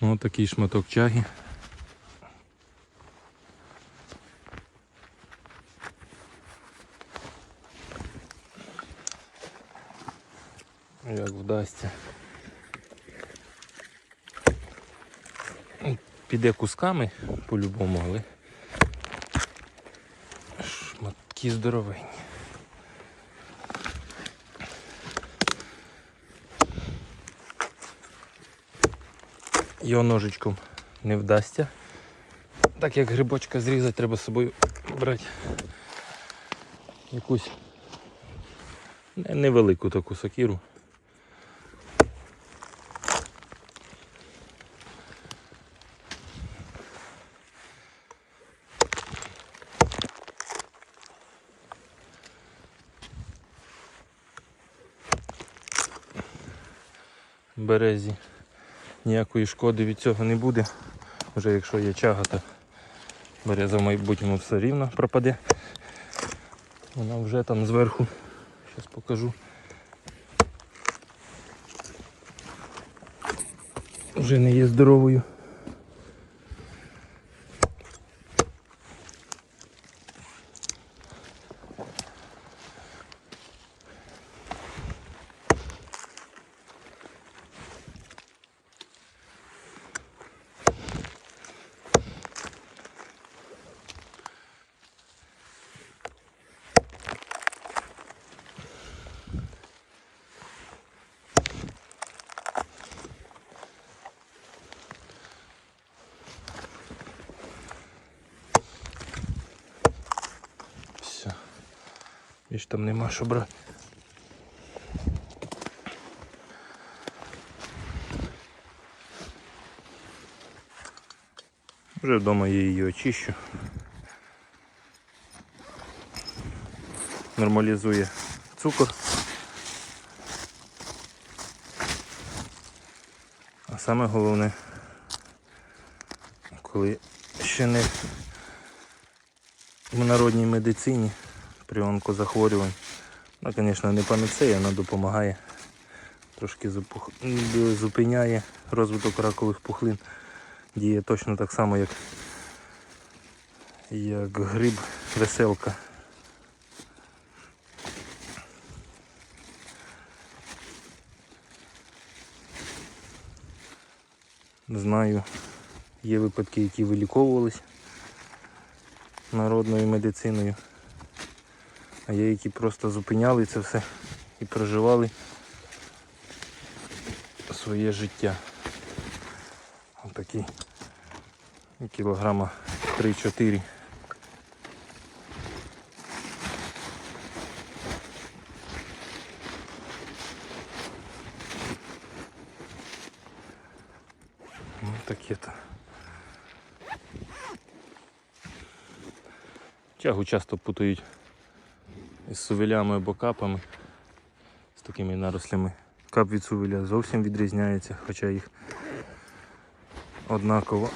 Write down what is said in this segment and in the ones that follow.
Ось такий шматок чаги. Як вдасться. Піде кусками по-любому, але шматки здоровенні. Його ножичком не вдасться. Так як грибочка зрізати, треба з собою брати якусь невелику таку сокиру. Березі ніякої шкоди від цього не буде. Вже якщо є чага, то береза в майбутньому все рівно пропаде. Вона вже там зверху. Зараз покажу. Вже не є здоровою. Там нема що брати. Вже вдома я її очищу. Нормалізує цукор. А саме головне, коли ще не в народній медицині при онкозахворювань. Вона, звісно, не панацея, вона допомагає. Трошки запух... зупиняє розвиток ракових пухлин. Діє точно так само, як, як гриб веселка. Знаю, є випадки, які виліковувались народною медициною. А є, які просто зупиняли це все і проживали своє життя. Отакі кілограма 3-4. Ну таке-то. Чагу часто путають із сувелями або капами, з такими нарослями. Кап від сувеля зовсім відрізняється, хоча їх однаково.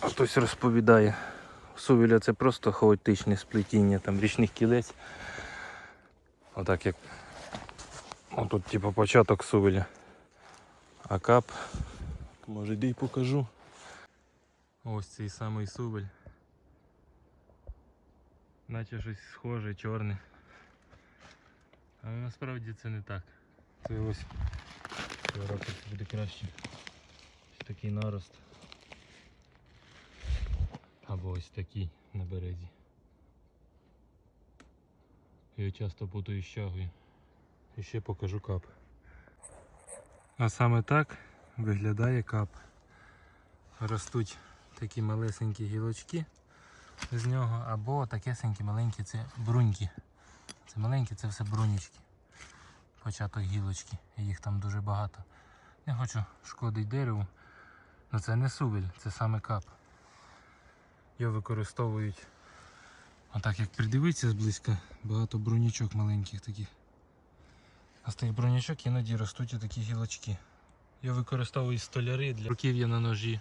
Хтось розповідає. Сувеля це просто хаотичне сплетіння там річних кілець. Отак як отут типу початок сувеля. А кап, може йди й покажу. Ось цей самий сувель. Наче щось схоже, чорне. Але насправді це не так. Це ось це буде краще. Ось такий нарост. Або ось такий на березі. Я часто путаю з чагою. І ще покажу кап. А саме так виглядає кап. Ростуть такі малесенькі гілочки з нього, або такесенькі маленькі це бруньки. Це маленькі, це все брунічки. Початок гілочки, їх там дуже багато. Не хочу шкодити дереву. але це не сувель, це саме кап. Його використовують. Отак як придивитися зблизька, багато брунічок маленьких таких. А з тих бронячок іноді ростуть такі гілочки. Його використовують столяри для руків'я на ножі.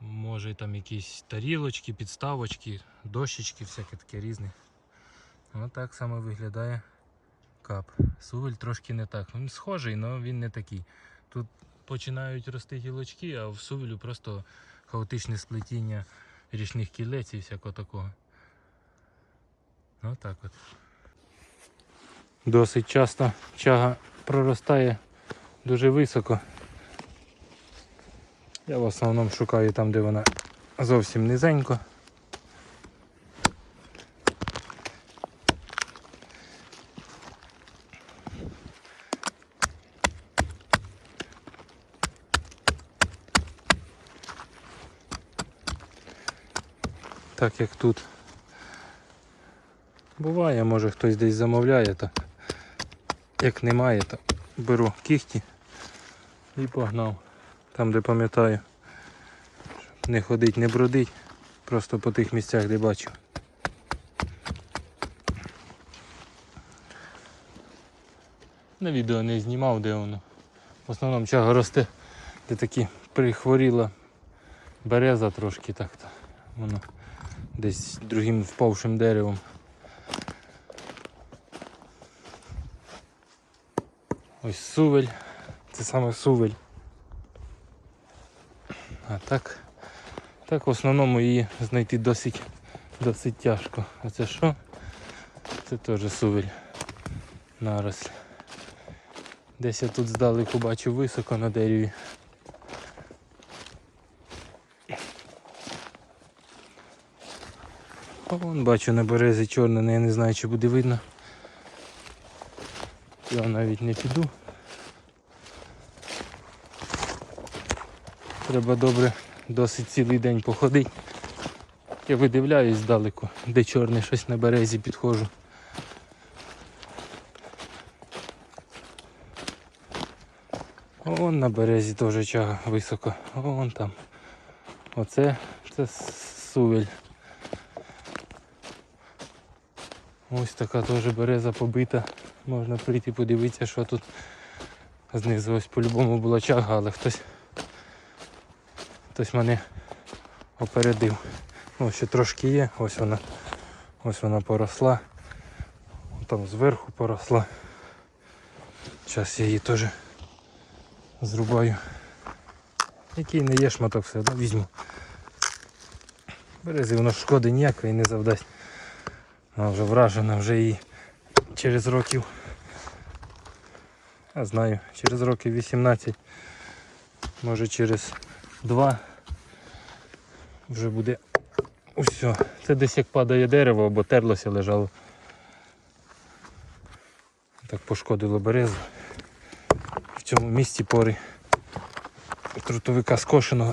Може там якісь тарілочки, підставочки, дощечки, всяке таке різне. Ось так саме виглядає кап. Сувель трошки не так. Він схожий, але він не такий. Тут починають рости гілочки, а в сувелю просто хаотичне сплетіння річних кілець і всякого такого. Ну так от. Досить часто чага проростає дуже високо. Я в основному шукаю там, де вона зовсім низенько. Так як тут буває, може хтось десь замовляє, то як немає, то беру кіхті і погнав. Там де пам'ятаю. Щоб не ходить, не бродить. Просто по тих місцях, де бачу. На відео не знімав, де воно. В основному чага росте, де такі прихворіла береза трошки так-то. Воно десь другим впавшим деревом. Ось сувель. Це саме сувель. А так, так в основному її знайти досить, досить тяжко. А це що? Це теж сувель. Наросль. Десь я тут здалеку бачу високо на дереві. О, вон бачу на березі чорне, я не знаю чи буде видно. Я навіть не піду. Треба добре досить цілий день походити. Я видивляюсь здалеку, де чорне щось на березі підходжу. Вон на березі теж чага високо. Вон там. Оце це сувель. Ось така теж береза побита. Можна прийти подивитися, що тут знизу ось по-любому була чага, але хтось хтось мене опередив. Ну, ще трошки є, ось вона. Ось вона поросла. Там зверху поросла. Зараз я її теж зрубаю. Який не є шматок все одно візьму. Берези воно шкоди ніякої не завдасть. Вона вже вражена, вже її через років. Я знаю, через років 18, може через 2 вже буде усе. Це десь як падає дерево або терлося, лежало. Так пошкодило березу. В цьому місці пори трутовика скошеного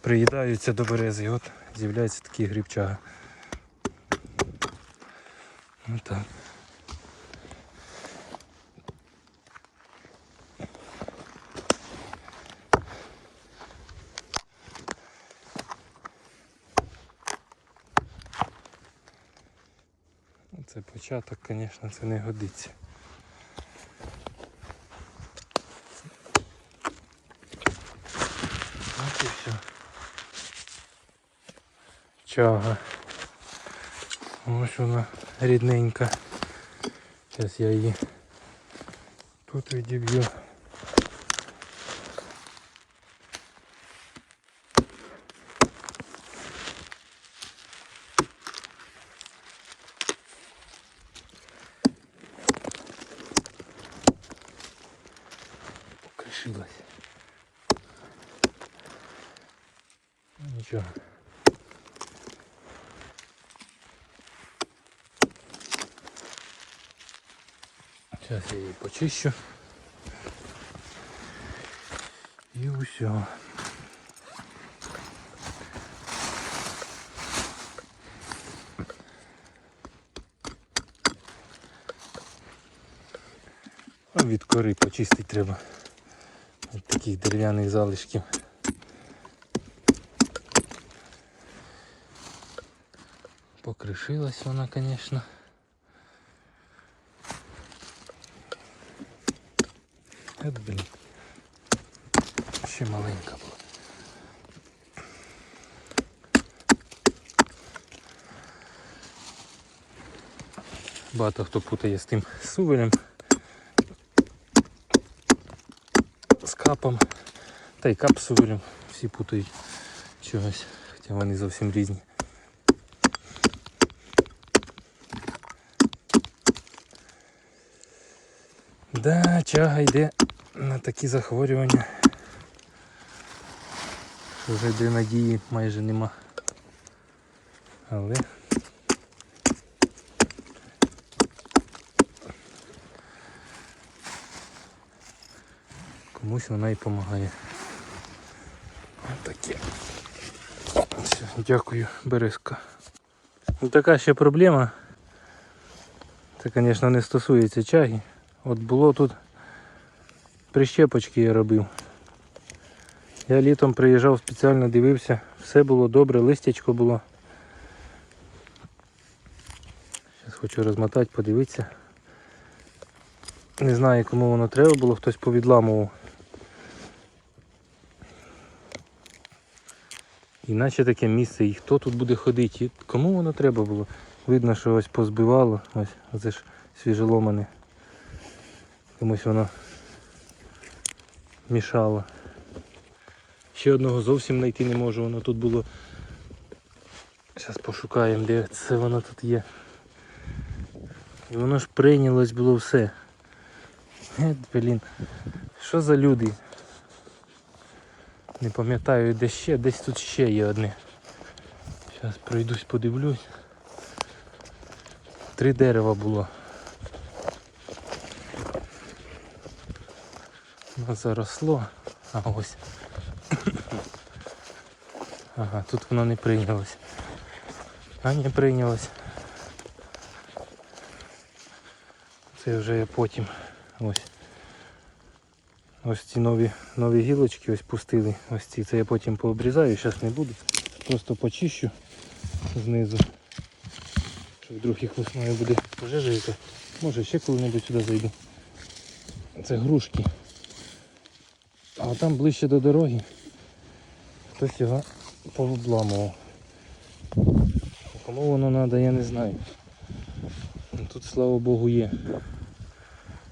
приїдаються до берези і от з'являється такий грибчага. Ну так. Ну, Це початок, звісно, це не годиться. От і все. Чага. Ось вона рідненька. Зараз я її тут відіб'ю. Покришилась. Ну, Нічого. Зараз я її почищу. І усе. А від кори почистити треба. Від таких дерев'яних залишків. Покришилась вона, звісно. От, блін. Ще маленька була. Багато хто путає з тим сувелем. капом. Та й кап з сувелем. Всі путають чогось. Хоча вони зовсім різні. Да, чага йде на такі захворювання. Вже де надії майже нема. Але комусь вона і допомагає. Таке. Дякую, березка. Ну, така ще проблема. Це, звісно, не стосується чаги. От було тут прищепочки я робив. Я літом приїжджав, спеціально дивився, все було добре, листячко було. Зараз хочу розмотати, подивитися. Не знаю кому воно треба було, хтось повідламував. Іначе таке місце, і хто тут буде ходити, і кому воно треба було. Видно, що ось позбивало, ось це ж свіжеломане. Комусь воно мішало. Ще одного зовсім знайти не можу, воно тут було. Зараз пошукаємо, де це воно тут є. І воно ж прийнялось було все. Е, блін. Що за люди? Не пам'ятаю де ще, десь тут ще є одне. Зараз пройдусь, подивлюсь. Три дерева було. Воно заросло. А ось. Ага, тут воно не прийнялось. А не прийнялось. Це вже я потім. Ось. Ось ці нові, нові гілочки ось пустили. Ось ці. Це я потім пообрізаю, зараз не буду. Просто почищу знизу. Щоб вдруг їх весною буде пожежа. Може ще коли-небудь сюди зайду. Це грушки. А там ближче до дороги хтось його пообламував. Кому воно треба, я не знаю. Ну, Тут, слава Богу, є.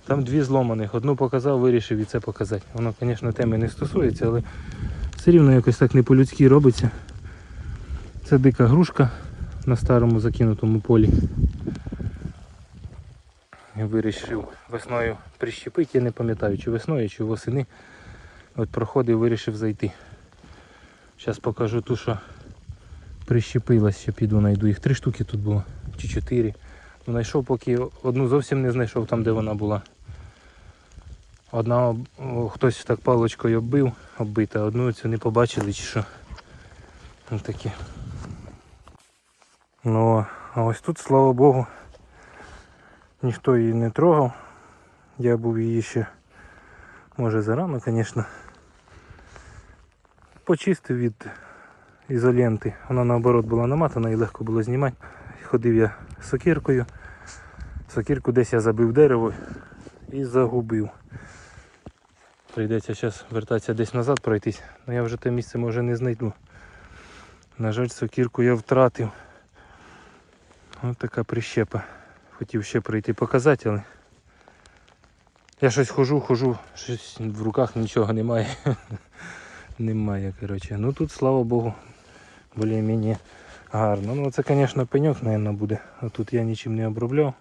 Там дві зломаних. Одну показав, вирішив і це показати. Воно, звісно, теми не стосується, але все рівно якось так не по-людськи робиться. Це дика грушка на старому закинутому полі. Я вирішив весною прищепити, я не пам'ятаю, чи весною, чи восени. От проходив, вирішив зайти. Зараз покажу ту, що прищепилась, ще піду знайду. Їх три штуки тут було, чи чотири. Ну, Знайшов, поки одну зовсім не знайшов там, де вона була. Одна хтось так паличкою оббив, оббита, одну цю не побачили чи що. Ось таке. Ну, а ось тут, слава Богу, ніхто її не трогав. Я був її ще, може зарано, звісно. Почистив від ізоленти. Вона наоборот була наматана і легко було знімати. Ходив я сокиркою. Сокирку десь я забив дерево і загубив. Прийдеться зараз вертатися десь назад пройтись, але я вже те місце може не знайду. На жаль, сокирку я втратив. Ось така прищепа. Хотів ще прийти показати, але я щось хожу, хожу, щось в руках нічого немає. немає, коротше. Ну тут, слава Богу, більш-менш гарно. Ну це, звісно, пеньок, мабуть, буде. А тут я нічим не обробляв.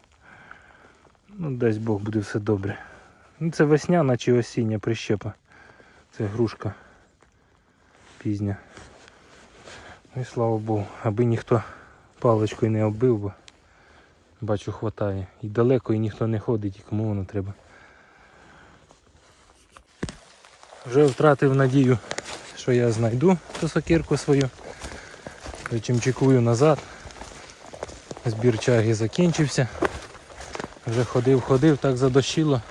Ну, дасть Бог буде все добре. Ну це весняна чи осіння прищепа. Це грушка пізня. Ну і слава Богу, аби ніхто паличкою не оббив, бо бачу хватає. І далеко і ніхто не ходить, і кому воно треба. Вже втратив надію, що я знайду ту сокирку свою. Потім чекую назад. Збір чаги закінчився. Вже ходив, ходив, так задощило.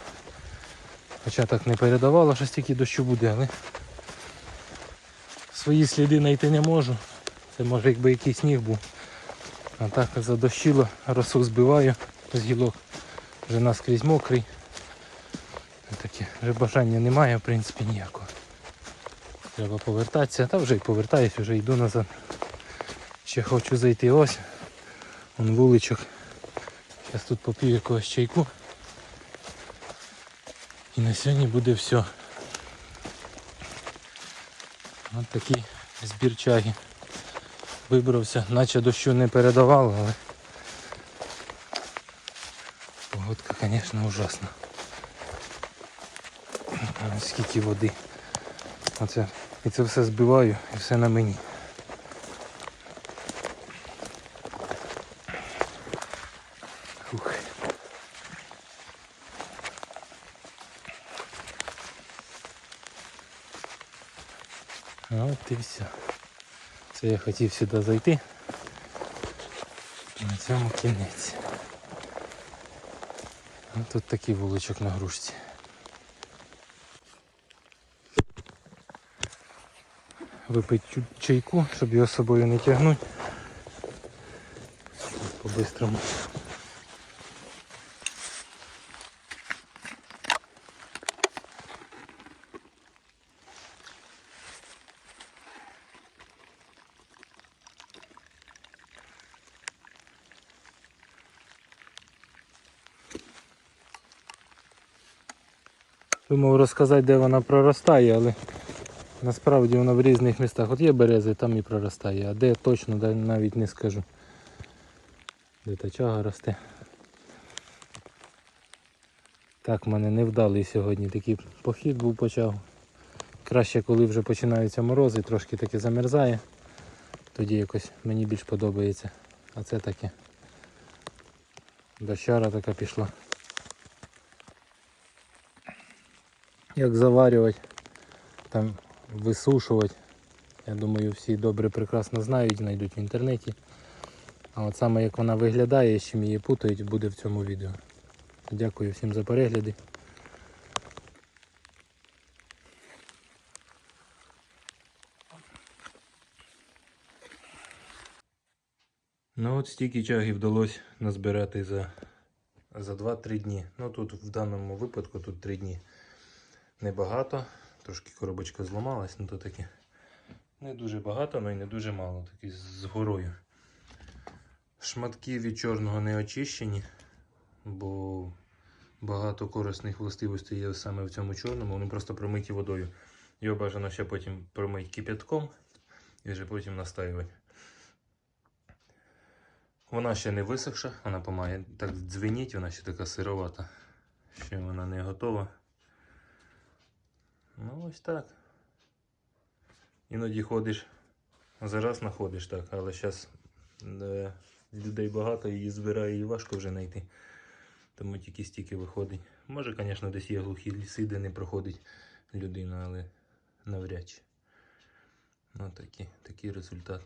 Хоча так не передавало, що стільки дощу буде, але свої сліди знайти не можу. Це може якби якийсь сніг був. А так задощило, росу збиваю з гілок. Вже наскрізь мокрий. Таке вже бажання немає, в принципі, ніякого. Треба повертатися, та вже й повертаюсь, вже йду назад. Ще хочу зайти ось. Вон вуличок. Зараз тут попів якогось чайку. І на сьогодні буде все. Ось такий збір чаги. Вибрався, наче дощу не передавало, але погодка, звісно, ужасна. Скільки води. Оце. І це все збиваю і все на мені. Фух. А от і все. Це я хотів сюди зайти. На цьому кінець. Тут такий вуличок на грушці. Випити чайку, щоб його з собою не тягнути. По-бистрому. Думав розказати, де вона проростає, але насправді вона в різних містах. От є берези, там і проростає, а де точно навіть не скажу. Де та чага росте. Так, в мене невдалий сьогодні такий похід був почав. Краще, коли вже починаються морози, трошки таки замерзає. Тоді якось мені більш подобається. А це таке. Дощара така пішла. Як заварювати, там висушувати. Я думаю, всі добре прекрасно знають, знайдуть в інтернеті. А от саме як вона виглядає, з чим її путають, буде в цьому відео. Дякую всім за перегляди. Ну от стільки чаги вдалося назбирати за, за 2-3 дні. Ну тут в даному випадку тут 3 дні небагато. Трошки коробочка зламалась, ну то таке. Не дуже багато, але й не дуже мало, такий з горою. Шматки від чорного не очищені, бо багато корисних властивостей є саме в цьому чорному, вони просто промиті водою. Його бажано ще потім промити кип'ятком і вже потім настаювати. Вона ще не висохша, вона помає так дзвеніть, вона ще така сировата, ще вона не готова. Ну ось так. Іноді ходиш, зараз знаходиш так, але зараз людей багато, її збирає і важко вже знайти. Тому тільки стільки виходить. Може, звісно, десь є глухі ліси, де не проходить людина, але навряд чи. Ну, такий, такий результат.